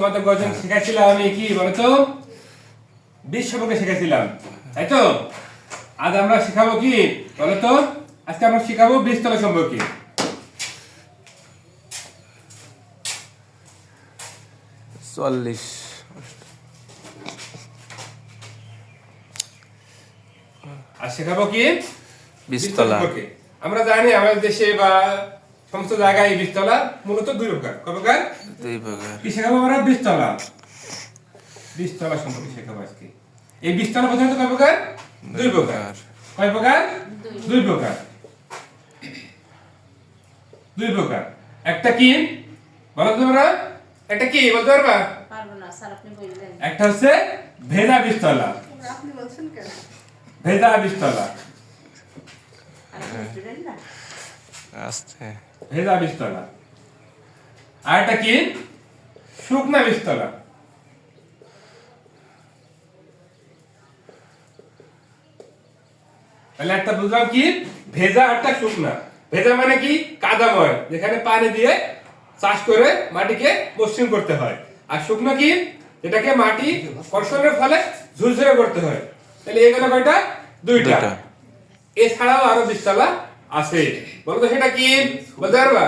তোমাদের গজন শেখাচ্ছিলাম আমি কি বলতো? বীজ সম্পর্কে তাই তো? আজ আমরা শেখাবো কি বলতো? আজকে আমরা শেখাবো বীজতলা সম্পর্কে। চল্লিশ। আর শেখাবো কি? বীজতলা। আমরা জানি আমাদের দেশে বা সমস্ত জায়গায় এই বীজতলা মূলত দুই প্রকার। কয় প্রকার? দুই প্রকার। কি শেখাবো আমরা? বীজতলা। বীজতলা সম্পর্কে শেখাবো আজকে। এই বীজতলা প্রধানত কয় প্রকার? দুই প্রকার। কয় প্রকার? দুই। প্রকার। দুই প্রকার। একটা কি? বলো তোমরা। একটা কি? বলতে পারবা? পারব না স্যার আপনি বললেন একটা হচ্ছে ভেজা বীজতলা। আপনি বলছেন কেন? ভেজা বীজতলা আর স্টুডেন্ট না আস্তে ভেজা বীজতলা আর একটা কি? শুকনা বীজতলা তাহলে একটা বুঝলাম কি? ভেজা একটা শুকনা। ভেজা মানে কি? কাদাময় যেখানে পানি দিয়ে চাষ করে মাটিকে মসৃণ করতে হয়। আর শুকনো কি? যেটাকে মাটি কর্ষণের ফলে ঝুরঝুরে করতে হয়। তাহলে এগুলো কয়টা? দুইটা। এছাড়াও আরও বীজতলা আছে। বলতো সেটা কি? বলতে পারবা?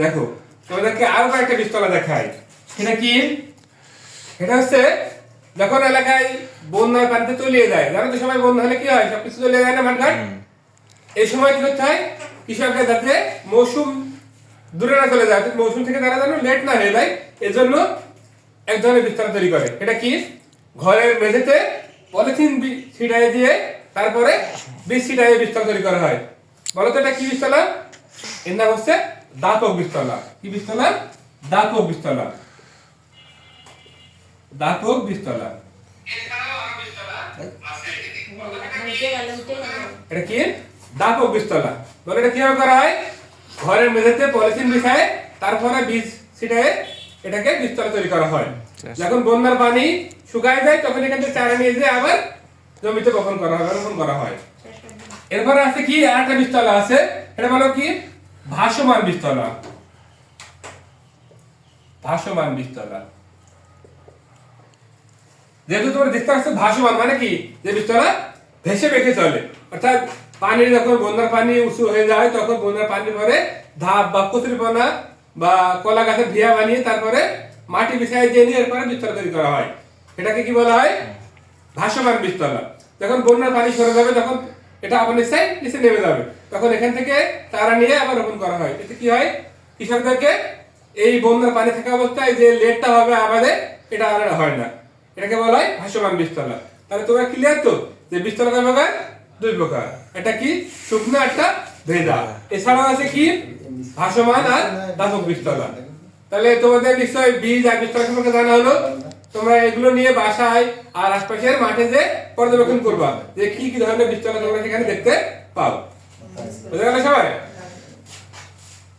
দেখো তোমাদেরকে আরও কয়েকটা বীজতলা দেখাই। সেটা কি? এটা হচ্ছে যখন এলাকায় বন্যার পানিতে তলিয়ে যায়। জানো তো সবাই বন্যা হলে কি হয়? সবকিছু তলিয়ে যায় না মাঠঘাট? এই সময় কি করতে হয়? কৃষকদের যাতে মৌসুম দূরে না চলে যায় মৌসুম থেকে তারা যেন লেট না হয়ে যায় এজন্য এক ধরনের বীজতলা তৈরি করে। এটা কি? ঘরের মেঝেতে পলিথিন ছিটাই দিয়ে তারপরে ছিটাই বীজতলা তৈরি করা হয়। বলো তো এটা কি বীজতলা এর নাম হচ্ছে দাপক বীজতলা কি বীজতলা উঠে গেল উঠে গেল এটা কি? বলে এটা কীভাবে করা হয়? ঘরের মেঝেতে পলিথিন বিছায় তারপরে বীজ ছিটায় এটাকে বীজতলা তৈরি করা হয়। যখন বন্যার পানি শুকায় যায় তখন এখান থেকে চারা নিয়ে যেয়ে আবার জমিতে বপন করা হয় রোপণ করা হয়। এরপরে আছে কি? একটা বীজতলা আছে। এটা বলো কি? ভাসমান বীজতলা ভাসমান বীজতলা যেহেতু তোমরা দেখতে পাচ্ছ ভাসমান মানে কি? যে বীজতলা ভেসে বেঁকে চলে। অর্থাৎ পানি যখন বন্যার পানি উঁচু হয়ে যায় তখন বন্যার পানি পরে ধাপ বা কচুরিপানা বা কলা গাছের ভিয়া বানিয়ে তারপরে মাটি বিছায় দিয়ে নিয়ে এরপরে বীজতলা তৈরি করা হয়। এটাকে কি বলা হয়? ভাসমান বীজতলা যখন বন্যার পানি সরে যাবে, তখন এটা আবার নিচে নিচে নেমে যাবে। তখন এখান থেকে তারা নিয়ে আবার রোপণ করা হয়। এতে কি হয়? কৃষকদেরকে এই বন্যার পানি থাকা অবস্থায় যে লেটটা হবে আমাদের এটা আর হয় না। এটাকে বলা হয় ভাসমান বীজতলা তাহলে তোমরা ক্লিয়ার তো? যে বীজতলা কয় প্রকার? দুই প্রকার। এটা কি? শুকনো, একটা ভেদা এছাড়াও আছে কি? ভাসমান আর দাপক বীজতলা তাহলে তোমাদের নিশ্চয়ই বীজ আর বীজতলা সম্পর্কে জানা হলো। তোমরা এগুলো নিয়ে বাসায় আর আশপাশের মাঠে যে পর্যবেক্ষণ করবা, যে কি কি ধরনের বীজতলা তোমরা সেখানে দেখতে পাও। বুঝতে পারলে সবাই?